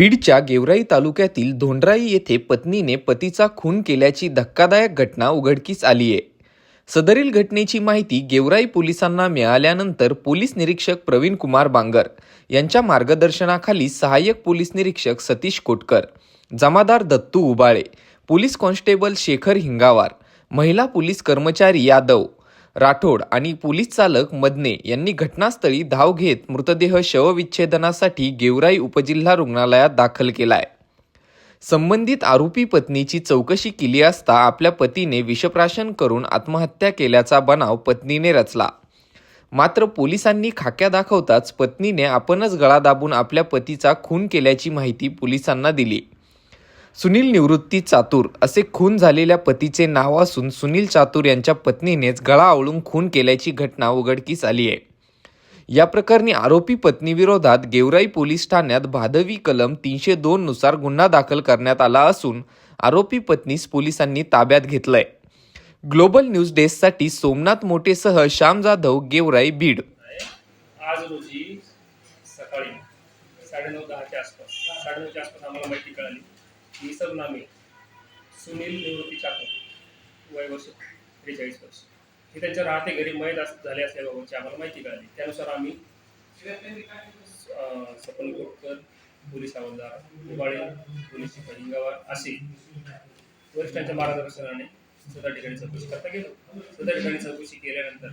बीडच्या गेवराई तालुक्यातील धोंडराई येथे पत्नीने पतीचा खून केल्याची धक्कादायक घटना उघडकीस आली आहे. सदरील घटनेची माहिती गेवराई पोलिसांना मिळाल्यानंतर पोलीस निरीक्षक प्रवीण कुमार बांगर यांच्या मार्गदर्शनाखाली सहाय्यक पोलीस निरीक्षक सतीश कोटकर जमादार दत्तू उबाळे पोलीस कॉन्स्टेबल शेखर हिंगावार महिला पोलीस कर्मचारी यादव राठोड आणि पोलीस चालक मदने यांनी घटनास्थळी धाव घेत मृतदेह शवविच्छेदनासाठी गेवराई उपजिल्हा रुग्णालयात दाखल केलाय. संबंधित आरोपी पत्नीची चौकशी केली असता आपल्या पतीने विषप्राशन करून आत्महत्या केल्याचा बनाव पत्नीने रचला. मात्र पोलिसांनी खाक्या दाखवताच पत्नीने आपणच गळा दाबून आपल्या पतीचा खून केल्याची माहिती पोलिसांना दिली. सुनील निवृत्ती चातूर असे खून झालेल्या पतीचे नाव असून सुनील चातूर यांच्या पत्नीनेच गळा आवळून खून केल्याची घटना उघडकीस आली आहे. या प्रकरणी आरोपी पत्नीविरोधात गेवराई पोलीस ठाण्यात भादवी कलम तीनशे दोन नुसार गुन्हा दाखल करण्यात आला असून आरोपी पत्नीस पोलिसांनी ताब्यात घेतलंय. ग्लोबल न्यूज डेस्कसाठी सोमनाथ मोटेसह श्याम जाधव गेवराई बीड. आज रोजी सकाळी साडेनऊ दहाच्या आसपास साडेनऊच्या आसपास आम्हाला माहिती कळाली. की सरनामे सुनील निवृत्ती चाकूर वय वर्ष त्रेचाळीस वर्ष. हे त्यांच्या राहते घरी मयत अस झाले असल्याबाबतची आम्हाला माहिती कळाली. त्यानुसार आम्ही सपन कोटकर पोलीस हवालदार उबाळे पोलीस हिंगावार असे वरिष्ठांच्या मार्गदर्शनाने सदर ठिकाणी चौकशी करता गेलो. सदर ठिकाणी चौकशी केल्यानंतर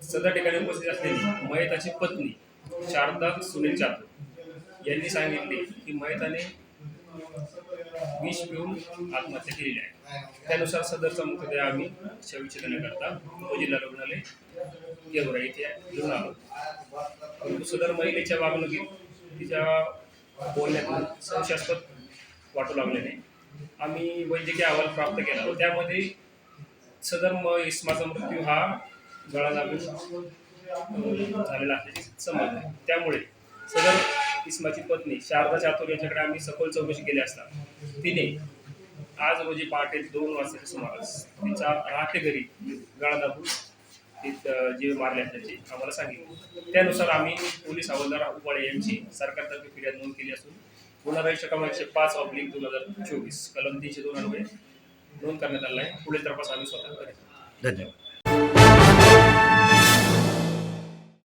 सदर ठिकाणी उपस्थित असलेली मयताची पत्नी शारदा सुनील चातुर यांनी सांगितले की मयताने विष पिऊन आत्महत्या केलेली आहे. त्यानुसार सदरचा मृतदेह आम्ही शवविच्छेदनाकरता उपजिल्हा रुग्णालय गेवरा येथे घेऊन आलो. परंतु सदर महिलेच्या वागणुकीत तिच्या बोलण्यातून संशयास्पद वाटू लागल्याने आम्ही वैद्यकीय अहवाल प्राप्त केला. व त्यामध्ये सदर म इस्माचा मृत्यू हा गळा लागून झालेला असल्याचे समज आहे त्यामुळे सदर इस्माची पत्नी शारदा चातुर यांच्याकडे आम्ही सखोल चौकशी केली असता. तिने आज रोजी पहाटे दोन वाजताच्या सुमारास तिचा राहते घरी गळा दाबून जीव मारले असल्याची आम्हाला सांगितले. त्यानुसार आम्ही पोलीस हवालदार उपाडे यांची सरकारतर्फे फिर्याद नोंद केली असून गुन्हा रजिस्टर क्रमांक एकशे पाच ऑब्लिक दोन हजार चोवीस कलम तीनशे दोन अन्वये नोंद करण्यात आला आहे. पुढील तपास आम्ही स्वतः करेल धन्यवाद.